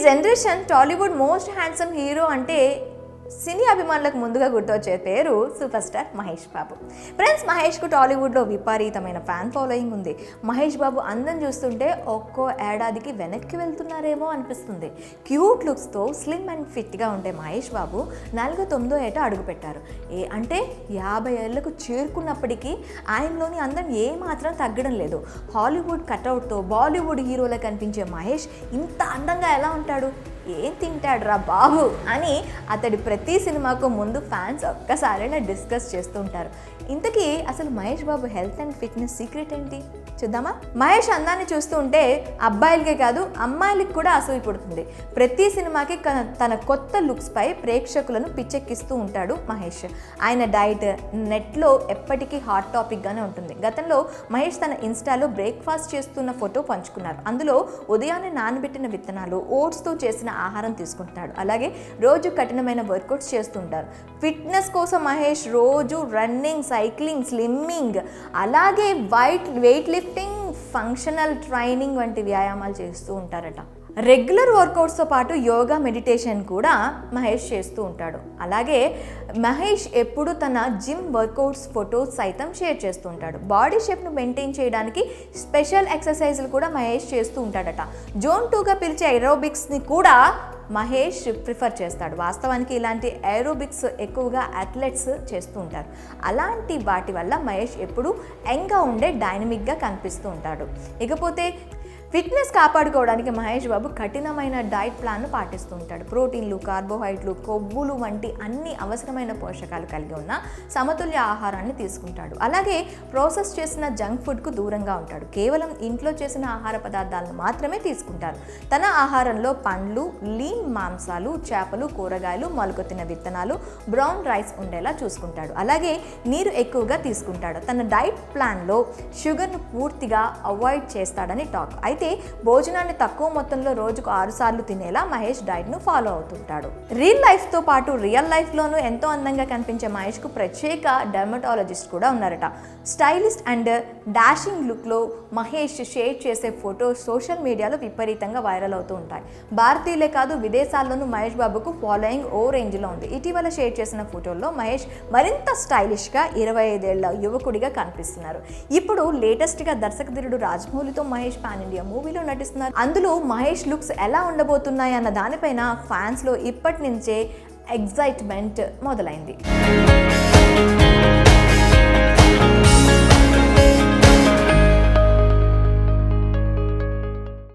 Generation Tollywood most handsome hero అంటే సినీ అభిమానులకు ముందుగా గుర్తొచ్చే పేరు super star Mahesh Babu. Friends మహేష్కు టాలీవుడ్లో విపరీతమైన ఫ్యాన్ ఫాలోయింగ్ ఉంది. మహేష్ బాబు అందం చూస్తుంటే ఒక్కో ఏడాదికి వెనక్కి వెళ్తున్నారేమో అనిపిస్తుంది. క్యూట్ లుక్స్తో స్లిమ్ అండ్ ఫిట్గా ఉండే మహేష్ బాబు నాలుగో తొమ్మిదో ఏట అడుగుపెట్టారు. ఏ అంటే యాభై ఏళ్ళకు చేరుకున్నప్పటికీ ఆయనలోని అందం ఏమాత్రం తగ్గడం లేదు. హాలీవుడ్ కటౌట్తో బాలీవుడ్ హీరోలకు కనిపించే మహేష్ ఇంత అందంగా ఎలా ఉంటాడు? ఏం తింటాడురా బాబు అని అతడి ప్రతి సినిమాకు ముందు ఫ్యాన్స్ ఒక్కసారైనా డిస్కస్ చేస్తూ ఉంటారు ఇంతకీ అసలు Mahesh Babu health and fitness secret ఏంటి? చూద్దామా? మహేష్ అందాన్ని చూస్తూ ఉంటే అబ్బాయిలకే కాదు అమ్మాయిలకి కూడా అసూయ పుడుతుంది. ప్రతి సినిమాకి తన కొత్త లుక్స్పై ప్రేక్షకులను పిచ్చెక్కిస్తూ ఉంటాడు మహేష్. ఆయన డైట్ నెట్లో ఎప్పటికీ హాట్ టాపిక్గానే ఉంటుంది. గతంలో మహేష్ తన ఇన్స్టాలో బ్రేక్ఫాస్ట్ చేస్తున్న ఫోటో పంచుకున్నారు. అందులో ఉదయాన్నే నానబెట్టిన విత్తనాలు ఓట్స్తో చేసిన ఆహారం తీసుకుంటాడు అలాగే రోజు కఠినమైన వర్కౌట్స్ చేస్తుంటారు. ఫిట్నెస్ కోసం మహేష్ రోజు రన్నింగ్ సైక్లింగ్ స్లిమ్మింగ్ అలాగే weight weight lifting functional training వంటి వ్యాయామాలు చేస్తూ ఉంటారట. రెగ్యులర్ వర్కౌట్స్తో పాటు యోగా మెడిటేషన్ కూడా మహేష్ చేస్తూ ఉంటాడు. అలాగే మహేష్ ఎప్పుడు తన జిమ్ వర్కౌట్స్ ఫొటోస్ సైతం షేర్ చేస్తూ ఉంటాడు. బాడీ షేప్ను మెయింటైన్ చేయడానికి స్పెషల్ ఎక్సర్సైజులు కూడా మహేష్ చేస్తూ ఉంటాడట. జోన్ టూగా పిలిచే ఏరోబిక్స్ని కూడా మహేష్ ప్రిఫర్ చేస్తాడు. వాస్తవానికి ఇలాంటి ఏరోబిక్స్ ఎక్కువగా అథ్లెట్స్ చేస్తూ ఉంటారు. అలాంటి వాటి వల్ల మహేష్ ఎప్పుడు యంగ్గా ఉండే డైనమిక్గా కనిపిస్తూ ఉంటాడు. ఇకపోతే ఫిట్నెస్ కాపాడుకోవడానికి మహేష్ బాబు కఠినమైన డైట్ ప్లాన్ను పాటిస్తూ ఉంటాడు. ప్రోటీన్లు కార్బోహైడ్రేట్లు కొవ్వులు వంటి అన్ని అవసరమైన పోషకాలు కలిగి ఉన్న సమతుల్య ఆహారాన్ని తీసుకుంటాడు. అలాగే ప్రాసెస్ చేసిన జంక్ ఫుడ్కు దూరంగా ఉంటాడు. కేవలం ఇంట్లో చేసిన ఆహార పదార్థాలను మాత్రమే తీసుకుంటారు. తన ఆహారంలో పండ్లు లీన్ మాంసాలు చేపలు కూరగాయలు మొలకొత్తిన విత్తనాలు బ్రౌన్ రైస్ ఉండేలా చూసుకుంటాడు. అలాగే నీరు ఎక్కువగా తీసుకుంటాడు. తన డైట్ ప్లాన్లో షుగర్ను పూర్తిగా అవాయిడ్ చేస్తాడని టాక్. అయితే భోజనాన్ని తక్కువ మొత్తంలో రోజుకు ఆరు సార్లు తినేలా మహేష్ డైట్ను ఫాలో అవుతుంటాడు. రియల్ లైఫ్తో పాటు రియల్ లైఫ్లోనూ ఎంతో అందంగా కనిపించే మహేష్కు ప్రత్యేక డెర్మటాలజిస్ట్ కూడా ఉన్నారట. స్టైలిస్ట్ అండ్ డాషింగ్ లుక్లో మహేష్ షేర్ చేసే ఫోటో సోషల్ మీడియాలో విపరీతంగా వైరల్ అవుతూ ఉంటాయి. భారతీయులే కాదు విదేశాల్లోనూ మహేష్ బాబుకు ఫాలోయింగ్ ఓ రేంజ్లో ఉంది. ఇటీవల షేర్ చేసిన ఫోటోల్లో మహేష్ మరింత స్టైలిష్గా ఇరవై ఐదేళ్ళ యువకుడిగా కనిపిస్తున్నారు. ఇప్పుడు లేటెస్ట్గా దర్శకధీరుడు రాజమౌళితో మహేష్ పాన్ ఇండియా మూవీలో నటిస్తున్నారు. అందులో మహేష్ లుక్స్ ఎలా ఉండబోతున్నాయి అన్న దానిపైన ఫ్యాన్స్లో ఇప్పటి నుంచే ఎగ్జైట్మెంట్ మొదలైంది.